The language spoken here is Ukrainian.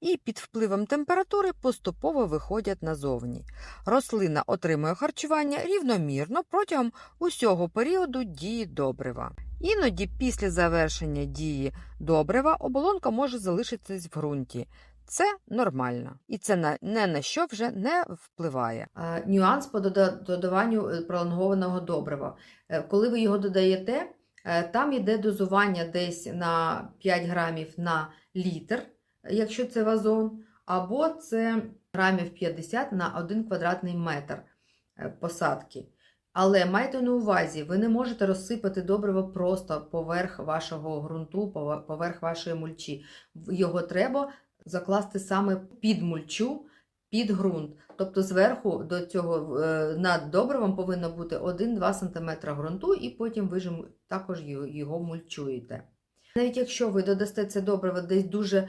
і під впливом температури поступово виходять назовні. Рослина отримує харчування рівномірно протягом усього періоду дії добрива. Іноді після завершення дії добрива оболонка може залишитись в ґрунті. Це нормально, і це на, не на що вже не впливає. Нюанс по додаванню е, пролонгованого добрива. Е, Коли ви його додаєте, е, там йде дозування десь на 5 грамів на літр, якщо це вазон, або це грамів 50 на 1 квадратний метр е, посадки. Але майте на увазі, ви не можете розсипати добриво просто поверх вашого ґрунту, поверх вашої мульчі. Його треба закласти саме під мульчу, під ґрунт. Тобто зверху до цього е, над добривом повинно бути 1-2 см ґрунту, і потім ви ж також його- його мульчуєте. Навіть якщо ви додасте це добриво десь дуже е,